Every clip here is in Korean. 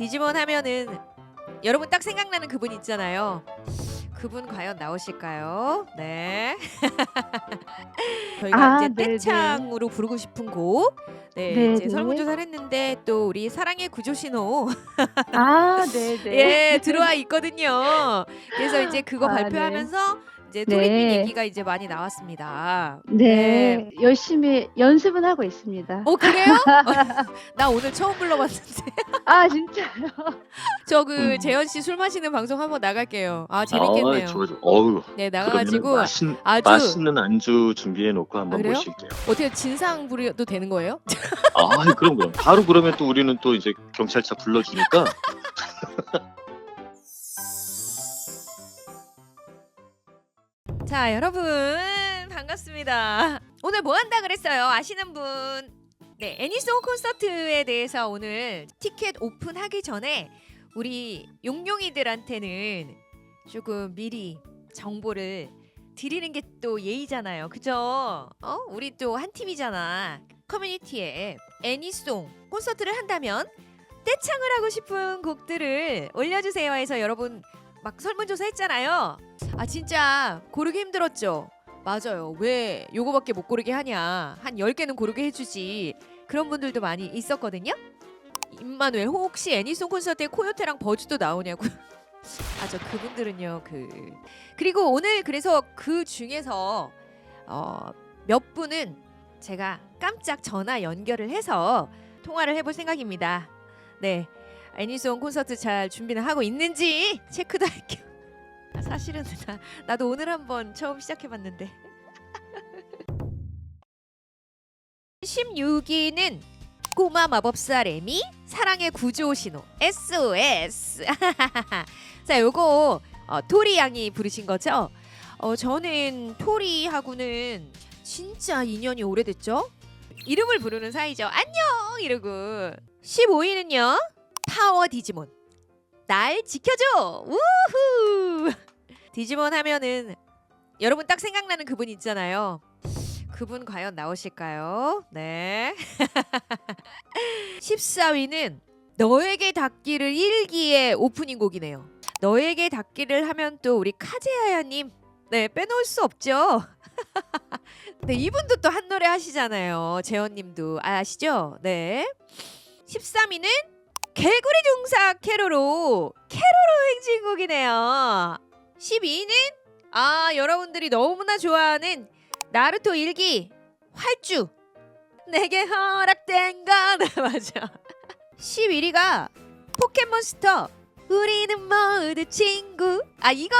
디지몬 하면은 여러분 딱 생각나는 그분 있잖아요. 그분 과연 나오실까요? 네. 저희가 아, 이제 네네. 떼창으로 부르고 싶은 곡. 네, 네네. 이제 설문조사를 했는데 또 우리 사랑의 구조 신호 아, 네네. 예 들어와 있거든요. 그래서 이제 그거 아, 발표하면서 이제 네. 토리님 얘기가 이제 많이 나왔습니다. 네, 열심히 연습은 하고 있습니다. 어 그래요? 나 오늘 처음 불러봤는데 아, 진짜요? 저 그 음. 재현 씨 술 마시는 방송 한번 나갈게요. 아 재밌겠네요. 아, 좋아, 좋아. 어우, 네 그러면 나가가지고 맛있, 아주 맛있는 안주 준비해 놓고 아, 한번 그래요? 모실게요. 어떻게 진상 부려도 되는 거예요? 아, 그럼 그럼. 바로 그러면 또 우리는 또 이제 경찰차 불러주니까 자 여러분 반갑습니다. 오늘 뭐 한다 그랬어요? 아시는 분? 네 애니송 콘서트에 대해서 오늘 티켓 오픈하기 전에 우리 용용이들한테는 조금 미리 정보를 드리는 게 또 예의잖아요. 그죠? 어? 우리 또 한 팀이잖아. 커뮤니티에 애니송 콘서트를 한다면 떼창을 하고 싶은 곡들을 올려주세요 해서 여러분 막 설문조사 했잖아요. 아 진짜 고르기 힘들었죠. 맞아요. 왜 요거밖에 못 고르게 하냐. 한 10개는 고르게 해주지. 그런 분들도 많이 있었거든요. 임마누엘 혹시 애니송 콘서트에 코요테랑 버즈도 나오냐고. 아 저 그분들은요 그 그리고 오늘 그래서 그 중에서 어, 몇 분은 제가 깜짝 전화 연결을 해서 통화를 해볼 생각입니다. 네 애니송 콘서트 잘 준비는 하고 있는지 체크도 할게요. 아, 사실은 나, 나도 오늘 한번 처음 시작해봤는데. 16위는 꼬마 마법사 레미 사랑의 구조 신호 SOS 자 요거 어, 토리 양이 부르신 거죠? 어, 저는 토리하고는 진짜 인연이 오래됐죠? 이름을 부르는 사이죠. 안녕! 이러고. 15위는요? 파워 디지몬 날 지켜줘. 우후. 디지몬 하면은 여러분 딱 생각나는 그분 있잖아요. 그분 과연 나오실까요? 네. 14위는 너에게 닿기를 일기의 오프닝 곡이네요. 너에게 닿기를 하면 또 우리 카제하야님. 네 빼놓을 수 없죠. 네 이분도 또 한 노래 하시잖아요. 재현님도. 아시죠? 네. 13위는 개구리 중사 캐로로 캐로로 행진곡이네요. 12위는 아 여러분들이 너무나 좋아하는 나루토 일기 활주. 내게 허락된 건 맞아. 11위가 포켓몬스터 우리는 모두 친구. 아 이거!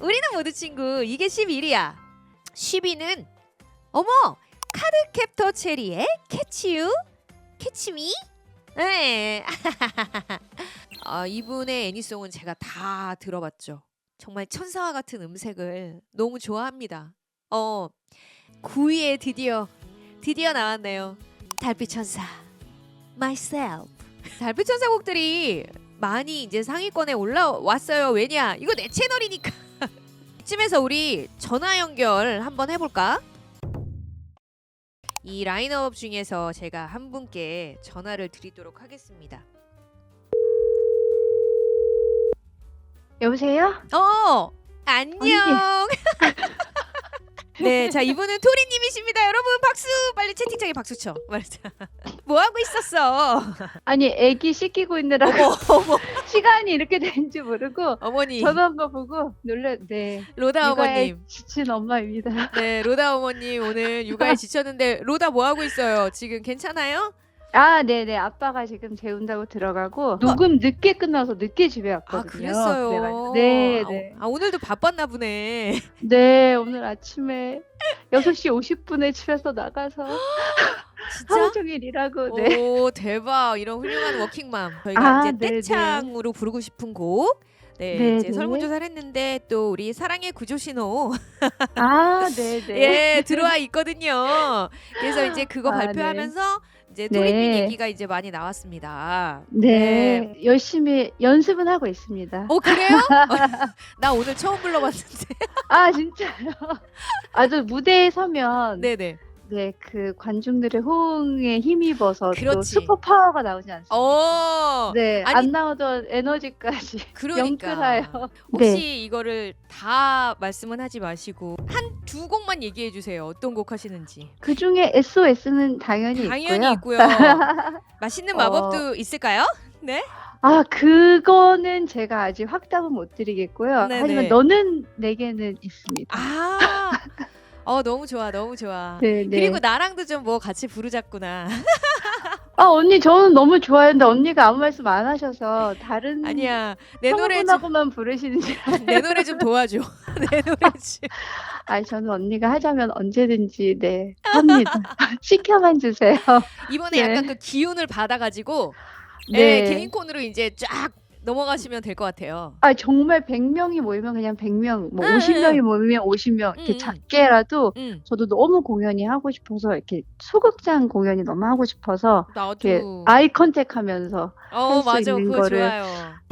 우리는 모두 친구. 이게 11위야. 10위는 어머! 카드 캡터 체리의 캐치유 캐치미 네. 아, 이분의 애니송은 제가 다 들어봤죠. 정말 천사와 같은 음색을 너무 좋아합니다. 어, 9위에 드디어 드디어 나왔네요. 달빛 천사 myself. 달빛 천사 곡들이 많이 이제 상위권에 올라왔어요. 왜냐? 이거 내 채널이니까. 이쯤에서 우리 전화 연결 한번 해볼까? 이 라인업 중에서 제가 한 분께 전화를 드리도록 하겠습니다. 여보세요? 어, 안녕. 네, 자 이분은 토리님이십니다. 여러분 박수 빨리 채팅창에 박수 쳐. 말자. 뭐 하고 있었어? 아니, 애기 씻기고 있느라 어머, 어머, 시간이 이렇게 되는지 모르고 어머니, 전화한 거 보고 놀래. 네. 로다 육아에 어머님. 지친 엄마입니다. 네, 로다 어머님 오늘 육아에 지쳤는데 로다 뭐 하고 있어요? 지금 괜찮아요? 아, 네네. 아빠가 지금 재운다고 들어가고 녹음 늦게 끝나서 늦게 집에 아, 왔거든요. 그랬어요. 그래가지고. 네, 네. 아, 오늘도 바빴나 보네. 네, 오늘 아침에 6시 50분에 집에서 나가서 하루 진짜? 종일 일하고 네. 오 대박 이런 훌륭한 워킹맘 저희가 아, 이제 네네. 떼창으로 부르고 싶은 곡 네, 네네. 이제 설문조사를 했는데 또 우리 사랑의 구조 신호 아, 네, 네. 예 들어와 있거든요. 그래서 이제 그거 아, 발표하면서 이제 네. 토리님 얘기가 이제 많이 나왔습니다. 네, 열심히 연습은 하고 있습니다. 어 그래요? 나 오늘 처음 불러봤는데. 아, 진짜요? 아주 무대에 서면 네. 네 네. 네, 그 관중들의 호응에 힘입어서 또 그렇지. 슈퍼 파워가 나오지 않습니까? 어. 네, 아니- 안 나오던 에너지까지 그러니까. 영끌하여. 혹시 네. 이거를 다 말씀은 하지 마시고 한 두 곡만 얘기해 주세요. 어떤 곡 하시는지. 그 중에 SOS는 당연히, 당연히 있고요. 있고요. 맛있는 어. 마법도 있을까요? 네. 아, 그거는 제가 아직 확답은 못 드리겠고요. 네네. 하지만 너는 내게는 있습니다. 아. 어 너무 좋아. 너무 좋아. 네, 네. 그리고 나랑도 좀 뭐 같이 부르자꾸나. 아, 언니 저는 너무 좋아했는데 언니가 아무 말씀 안 하셔서 다른 아니야. 내 노래 좀 성분하고만 부르시는 줄 알아요. 내 노래 좀 도와줘. 내 노래 좀. 아니 저는 언니가 하자면 언제든지 네 합니다. 시켜만 주세요. 이번에 네. 약간 그 기운을 받아가지고 네. 예, 개인 콘으로 이제 쫙 넘어가시면 될 것 같아요. 아 정말 100명이 모이면 그냥 100명, 뭐 응, 50명이 모이면 50명 이렇게 응, 응. 작게라도 응. 저도 너무 공연이 하고 싶어서 이렇게 소극장 공연이 너무 하고 싶어서 이렇게 나도. 아이 컨택하면서 어 할수 맞아. 있는 그거 거를 좋아요.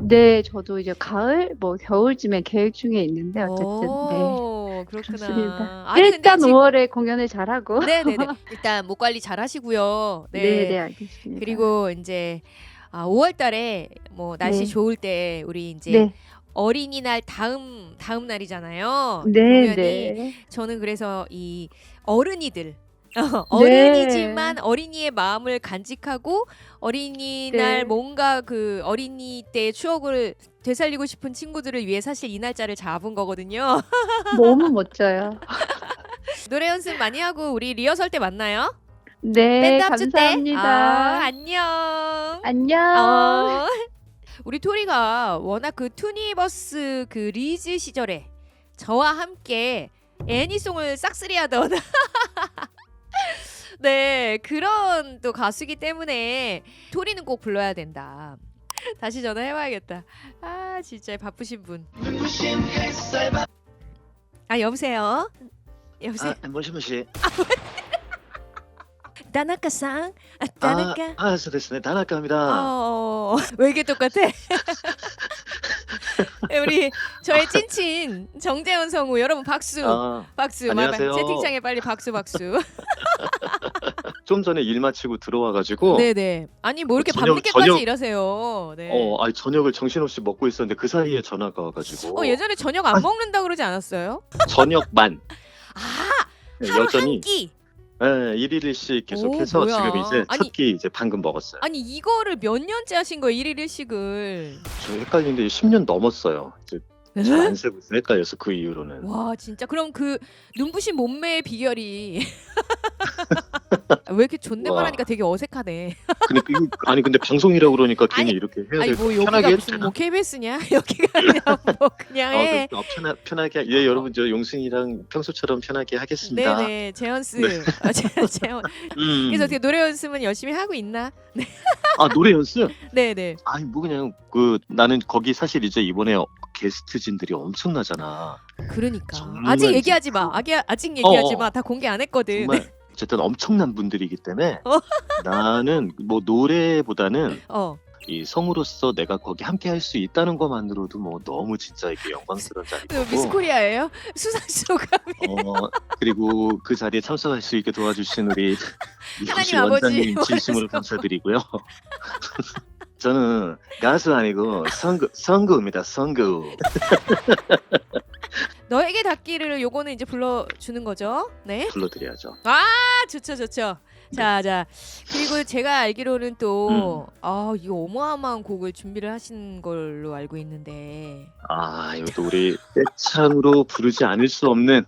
네 저도 이제 가을 뭐 겨울쯤에 계획 중에 있는데 어쨌든 네 오, 그렇구나. 좋습니다. 아니, 근데 일단 지금- 5월에 공연을 잘하고 네네네. 일단 목 관리 잘 하시고요. 네. 네, 네 알겠습니다. 그리고 이제 아, 5월달에 뭐 날씨 네. 좋을 때 우리 이제 네, 어린이날 다음 다음 날이잖아요. 네, 공연이 네. 저는 그래서 이 어른이들 어른이지만 어린이의 마음을 간직하고 어린이날 네. 뭔가 그 어린이 때의 추억을 되살리고 싶은 친구들을 위해 사실 이 날짜를 잡은 거거든요. 너무 멋져요. 노래 연습 많이 하고 우리 리허설 때 만나요. 네, 밴드 합주 때. 감사합니다. 아, 안녕. 안녕. 어. 우리 토리가 워낙 그 투니버스 그 리즈 시절에 저와 함께 애니송을 싹쓸이하던 네 그런 또 가수기 때문에 토리는 꼭 불러야 된다. 다시 전화해봐야겠다. 아 진짜 바쁘신 분. 아 여보세요. 여보세요. 아, 모시모시. 아, 아. 아. 다나카입니다. 어, 왜 이게 똑같아? 네, 우리 저의 찐친 정재현 성우 여러분 박수 아, 박수 안녕하세요. 채팅창에 빨리 박수 박수 좀 전에 일 마치고 들어와가지고 네네 아니 뭐 이렇게 저녁- 밤늦게까지 저녁- 일하세요 네. 어, 아니 저녁을 정신없이 먹고 있었는데 그 사이에 전화가 와가지고 어, 예전에 저녁 안 먹는다 그러지 않았어요? 저녁만 아 네, 하루 여전히 한 끼. 네, 일일일씩 계속해서 오, 뭐야. 지금 이제 아니- 첫 끼 이제 방금 먹었어요. 아니 이거를 몇 년째 하신 거예요 일일 일식을 저 헷갈리는데 10년 넘었어요. 이제 잘안 세고 있어 헷갈려서 그 이후로는. 와 진짜 그럼 그 눈부신 몸매의 비결이 왜 이렇게 존댓말하니까 와. 되게 어색하네. 근데 그, 아니 근데 방송이라고 그러니까 괜히 아니, 이렇게 해야 아니 될 뭐 여기가 편하게 해도 무슨 되나? 뭐 KBS냐? 여기가 아니라 뭐 그냥 해. 어, 그, 어, 편하, 편하게 하- 예 여러분 저 용순이랑 평소처럼 편하게 하겠습니다. 네네 재현스. 네. 아, 재, 재현. 음. 그래서 어떻게 노래 연습은 열심히 하고 있나? 아 노래 연습? 네네. 아니 뭐 그냥 그 나는 거기 사실 이제 이번에 게스트진들이 엄청나잖아. 그러니까 정말 아직 얘기하지 마. 아기, 아직 얘기하지 어, 어. 마. 다 공개 안 했거든. 정말 어쨌든 엄청난 분들이기 때문에 어. 나는 뭐 노래보다는 어. 이 성우로서 내가 거기 함께 할 수 있다는 것만으로도 뭐 너무 진짜 이게 영광스러운 또 자리고 미스 코리아예요? 수상 소감이. 어, 그리고 그 자리에 참석할 수 있게 도와주신 우리 이효실 아버지 원장님 진심으로 감사드리고요. 저는 가수 아니고 성구, 성구입니다. 성구. 너에게 닿기를 요거는 이제 불러주는 거죠. 네. 불러드려야죠. 아 좋죠 좋죠. 자, 자. 그리고 제가 알기로는 또, 음. 아, 이거 어마어마한 곡을 준비를 하신 걸로 알고 있는데. 아, 이것도 우리 떼창으로 부르지 않을 수 없는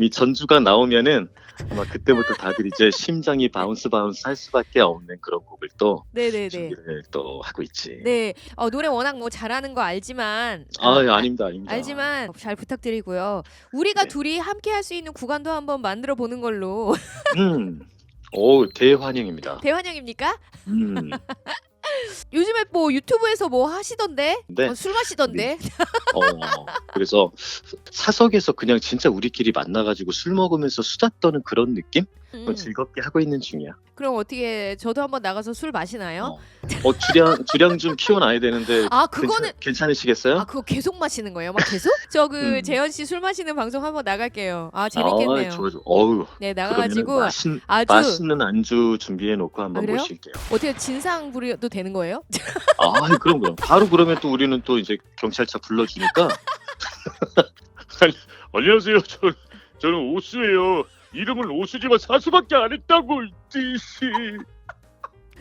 이 전주가 나오면은 아마 그때부터 다들 이제 심장이 바운스 바운스 할 수밖에 없는 그런 곡을 또 네네네. 준비를 또 하고 있지. 네. 어, 노래 워낙 뭐 잘하는 거 알지만. 아, 예, 아닙니다, 아닙니다. 알지만 잘 부탁드리고요. 우리가 네. 둘이 함께 할 수 있는 구간도 한번 만들어 보는 걸로. 음, 오 대환영입니다. 대환영입니까? 음, 요즘에 뭐 유튜브에서 뭐 하시던데? 네. 어, 술 마시던데? 어, 그래서 사석에서 그냥 진짜 우리끼리 만나가지고 술 먹으면서 수다 떠는 그런 느낌? 음. 뭐 즐겁게 하고 있는 중이야. 그럼 어떻게 저도 한번 나가서 술 마시나요? 어. 어 주량 주량 좀 키워놔야 되는데 아 그거는 괜찮, 괜찮 으시겠어요? 아 그거 계속 마시는 거예요? 막 계속? 저 그 음. 재현 씨 술 마시는 방송 한번 나갈게요. 아 재밌겠네요. 아, 좋아, 좋아. 어우, 네 나가가지고 맛있, 아주 맛있는 안주 준비해 놓고 한번 아? 모실게요. 어떻게 진상 부려도 되는 거예요? 아, 그럼 그럼. 바로 그러면 또 우리는 또 이제 경찰차 불러주니까. 아니, 안녕하세요. 저, 저는 오수예요. 이름은 오수지만 사수밖에 안 했다고.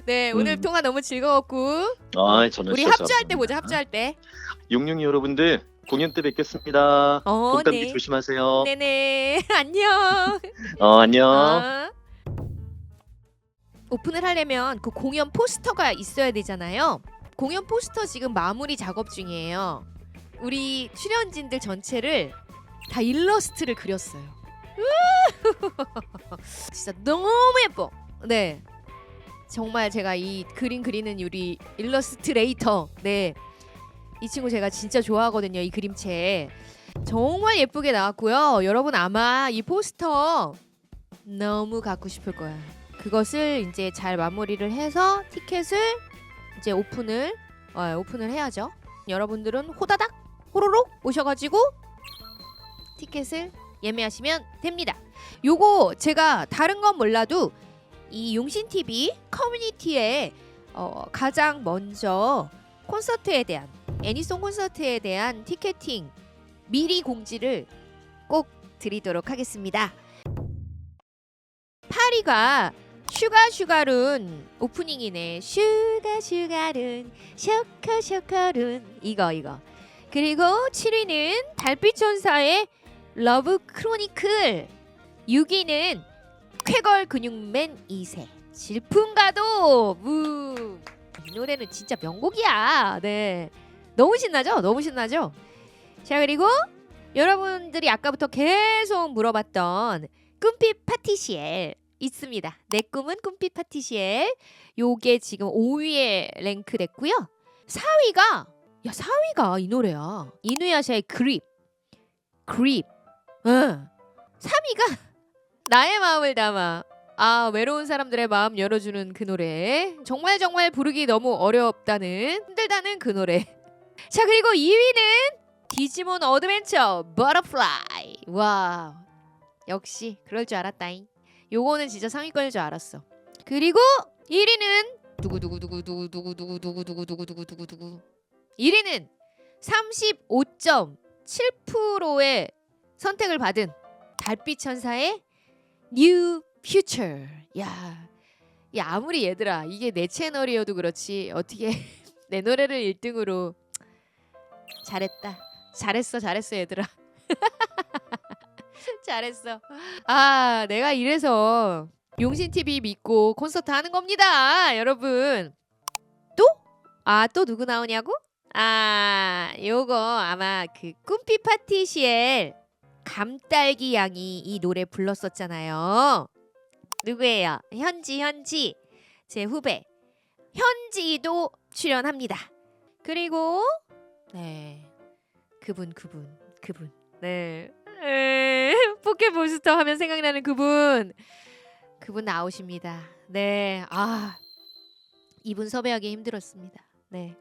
네 오늘 음. 통화 너무 즐거웠고 아, 저는 우리 진짜 합주할 때. 보자 합주할 때. 용룡이 여러분들 공연 때 뵙겠습니다. 어 봄감기 네. 조심하세요. 네네 안녕. 어, 안녕. 어. 오픈을 하려면 그 공연 포스터가 있어야 되잖아요. 공연 포스터 지금 마무리 작업 중이에요. 우리 출연진들 전체를 다 일러스트를 그렸어요. 진짜 너무 예뻐. 네. 정말 제가 이 그림 그리는 우리 일러스트레이터. 네. 이 친구 제가 진짜 좋아하거든요. 이 그림체. 정말 예쁘게 나왔고요. 여러분 아마 이 포스터 너무 갖고 싶을 거야. 그것을 이제 잘 마무리를 해서 티켓을 이제 오픈을 어, 오픈을 해야죠. 여러분들은 호다닥 호로록 오셔가지고 티켓을 예매하시면 됩니다. 요거 제가 다른 건 몰라도 이 용신 TV 커뮤니티에 어, 가장 먼저 콘서트에 대한 애니송 콘서트에 대한 티켓팅 미리 공지를 꼭 드리도록 하겠습니다. 파리가 슈가 슈가룬 오프닝이네. 슈가 슈가룬 셔커 셔커룬 이거 이거. 그리고 7위는 달빛 전사의 러브 크로니클. 6위는 쾌걸 근육맨 2세. 질풍가도 무. 이 노래는 진짜 명곡이야. 네. 너무 신나죠? 너무 신나죠? 자 그리고 여러분들이 아까부터 계속 물어봤던 꿈빛 파티시엘 있습니다. 내 꿈은 꿈빛 파티시엘. 요게 지금 5위에 랭크됐고요. 4위가 야 4위가 이 노래야. 이누야샤의 그립. 그립. 응. 3위가 나의 마음을 담아. 아 외로운 사람들의 마음 열어주는 그 노래. 정말 정말 부르기 너무 어렵다는 힘들다는 그 노래. 자 그리고 2위는 디지몬 어드벤처 버터플라이. 와 역시 그럴 줄 알았다잉. 요거는 진짜 상위권일 줄 알았어. 그리고 1위는 누구 누구 누구 누구 누구 누구 누구 누구 누구 누구 누구 누구 1위는 35.7%의 선택을 받은 달빛 천사의 New Future. 야, 야 아무리 얘들아 이게 내 채널이어도 그렇지 어떻게 내 노래를 1등으로 잘했다. 잘했어 잘했어 얘들아. 잘했어. 아, 내가 이래서 용신 TV 믿고 콘서트 하는 겁니다, 여러분. 또? 아, 또 누구 나오냐고? 아, 요거 아마 그 꿈피 파티 시엘 감딸기 양이 이 노래 불렀었잖아요. 누구예요? 현지, 현지. 제 후배. 현지도 출연합니다. 그리고 네. 그분, 그분, 그분. 네. 에, 포켓몬스터 하면 생각나는 그분 그분 나오십니다. 네, 아 이분 섭외하기 힘들었습니다. 네,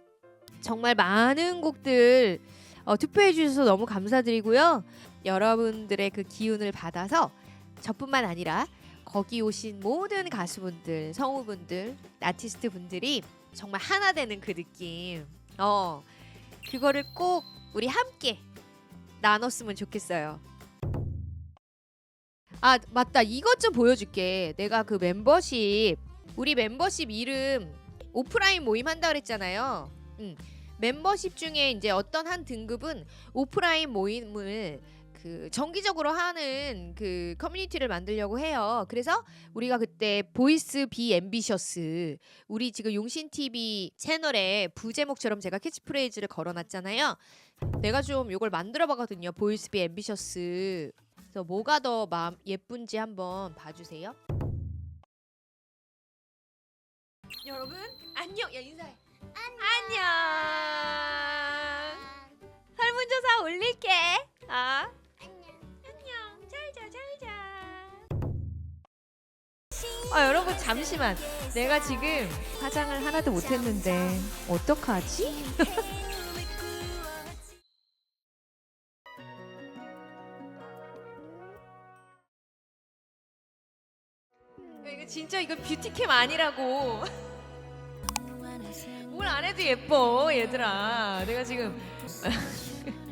정말 많은 곡들 어, 투표해 주셔서 너무 감사드리고요. 여러분들의 그 기운을 받아서 저뿐만 아니라 거기 오신 모든 가수분들, 성우분들, 아티스트 분들이 정말 하나 되는 그 느낌. 어, 그거를 꼭 우리 함께 나눴으면 좋겠어요. 아 맞다 이것 좀 보여줄게. 내가 그 멤버십 우리 멤버십 이름 오프라인 모임 한다 그랬잖아요. 음, 멤버십 중에 이제 어떤 한 등급은 오프라인 모임을 그 정기적으로 하는 그 커뮤니티를 만들려고 해요. 그래서 우리가 그때 보이스 비 앰비셔스 우리 지금 용신 TV 채널에 부제목처럼 제가 캐치프레이즈를 걸어놨잖아요. 내가 좀 이걸 만들어봤거든요. 보이스 비 앰비셔스. 그래서 뭐가 더 마음 예쁜지 한번 봐주세요. 여러분 안녕. 야 인사해. 안녕. 설문조사 올릴게. 아. 아 여러분 잠시만. 내가 지금 화장을 하나도 못했는데 어떡하지? 이거 진짜 이거 뷰티캠 아니라고. 뭘 안 해도 예뻐 얘들아. 내가 지금